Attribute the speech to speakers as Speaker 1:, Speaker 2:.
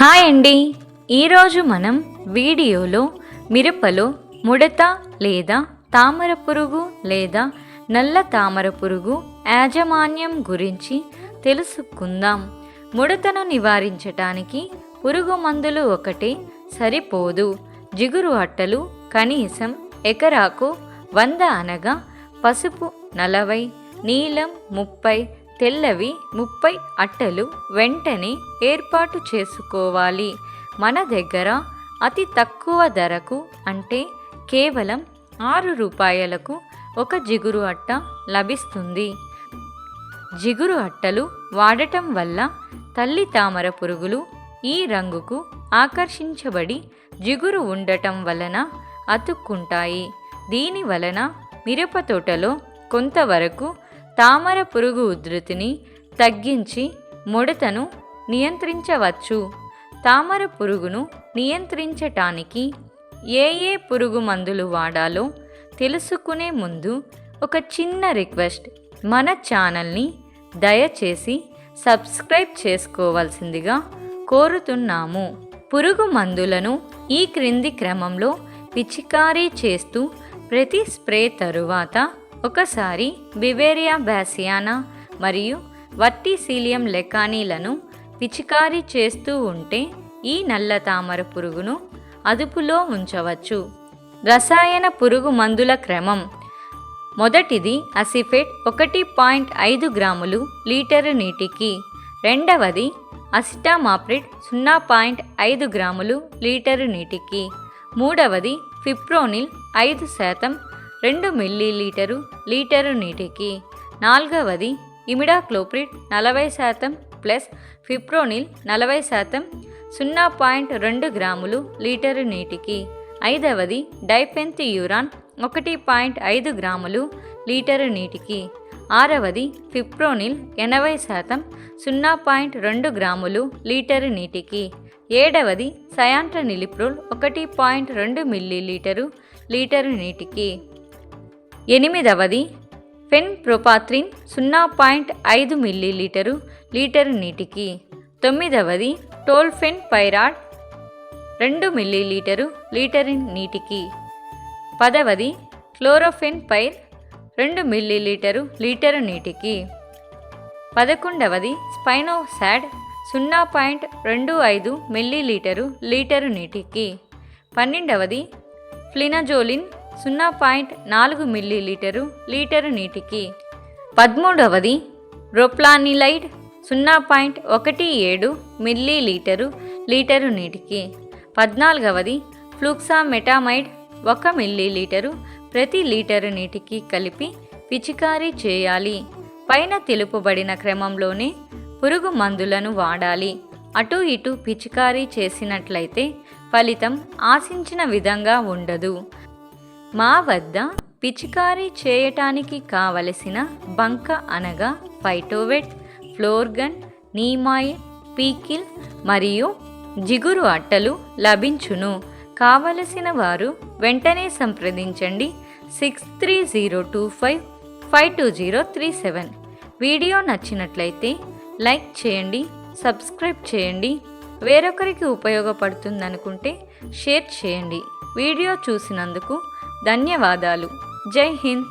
Speaker 1: Hi అండి. ఈరోజు మనం వీడియోలో మిరపలో ముడత లేదా తామర పురుగు లేదా నల్ల తామర పురుగు యాజమాన్యం గురించి తెలుసుకుందాం. ముడతను నివారించటానికి పురుగు మందులు ఒకటే సరిపోదు. జిగురు అట్టలు కనీసం ఎకరాకు వంద అనగా పసుపు నలభై నీలం ముప్పై తెల్లవి ముప్పై అట్టలు వెంటనే ఏర్పాటు చేసుకోవాలి. మన దగ్గర అతి తక్కువ ధరకు అంటే కేవలం ఆరు రూపాయలకు ఒక జిగురు అట్ట లభిస్తుంది. జిగురు అట్టలు వాడటం వల్ల తల్లి తామర పురుగులు ఈ రంగుకు ఆకర్షించబడి జిగురు ఉండటం వలన అతుక్కుంటాయి. దీని వలన మిరప తోటలో కొంతవరకు తామర పురుగు ఉధృతిని తగ్గించి ముడతను నియంత్రించవచ్చు. తామర పురుగును నియంత్రించటానికి ఏ ఏ పురుగు మందులు వాడాలో తెలుసుకునే ముందు ఒక చిన్న రిక్వెస్ట్. మన ఛానల్ని దయచేసి సబ్స్క్రైబ్ చేసుకోవాల్సిందిగా కోరుతున్నాము. పురుగు మందులను ఈ క్రింది క్రమంలో పిచికారీ చేస్తూ ప్రతి స్ప్రే తరువాత ఒకసారి బివేరియా బ్యాసియానా మరియు వర్టిసీలియం లెకానీలను పిచికారీ చేస్తూ ఉంటే ఈ నల్ల తామర పురుగును అదుపులో ఉంచవచ్చు. రసాయన పురుగు మందుల క్రమం. మొదటిది అసిఫెట్ ఒకటి పాయింట్ ఐదు గ్రాములు లీటరు నీటికి. రెండవది అసిటామాప్రిడ్ సున్నా పాయింట్ ఐదు గ్రాములు లీటరు నీటికి. మూడవది ఫిప్రోనిల్ ఐదు శాతం రెండు మిల్లీలీటరు లీటరు నీటికి. నాలుగవది ఇమిడాక్లోప్రిడ్ నలభై శాతం ప్లస్ ఫిప్రోనిల్ నలభై శాతం సున్నా పాయింట్ రెండు గ్రాములు లీటరు నీటికి. ఐదవది డైపెంత్ యూరాన్ ఒకటి పాయింట్ ఐదు గ్రాములు లీటరు నీటికి. ఆరవది ఫిప్రోనిల్ ఎనభై శాతం సున్నా పాయింట్ రెండు గ్రాములు లీటరు నీటికి. ఏడవది సయాంట్రనిలిప్రోల్ ఒకటి పాయింట్ రెండు మిల్లీలీటరు లీటరు నీటికి. ఎనిమిదవది ఫెన్ ప్రొపాత్రిన్ సున్నా పాయింట్ ఐదు మిల్లీలీటరు లీటరు నీటికి. తొమ్మిదవది టోల్ఫెన్ పైరాడ్ రెండు మిల్లీలీటరు లీటరు నీటికి. పదవది క్లోరోఫెన్ పైర్ రెండు మిల్లీలీటరు లీటరు నీటికి. పదకొండవది స్పైనోసాడ్ సున్నా పాయింట్ రెండు ఐదు మిల్లీలీటరు లీటరు నీటికి. పన్నెండవది ఫ్లినజోలిన్ సున్నా పాయింట్ నాలుగు మిల్లీలీటరు లీటరు నీటికి. పదమూడవది రొప్లానిలైడ్ సున్నా పాయింట్ ఒకటి ఏడు మిల్లీలీటరు లీటరు నీటికి. పద్నాలుగవది ఫ్లూక్సామెటామైడ్ ఒక మిల్లీలీటరు ప్రతి లీటరు నీటికి కలిపి పిచికారీ చేయాలి. పైన తెలుపబడిన క్రమంలోనే పురుగు మందులను వాడాలి. అటు ఇటు పిచికారీ చేసినట్లయితే ఫలితం ఆశించిన విధంగా ఉండదు. మా వద్ద పిచికారీ చేయటానికి కావలసిన బంక అనగా ఫైటోవెట్ ఫ్లోర్గన్ నీమాయి పీకిల్ మరియు జిగురు అట్టలు లభించును. కావలసిన వారు వెంటనే సంప్రదించండి. Six three zero two five five two zero three seven video నచ్చినట్లయితే లైక్ చేయండి సబ్స్క్రైబ్ చేయండి. వేరొకరికి ఉపయోగపడుతుందనుకుంటే షేర్ చేయండి. వీడియో చూసినందుకు ధన్యవాదాలు. జై హింద్.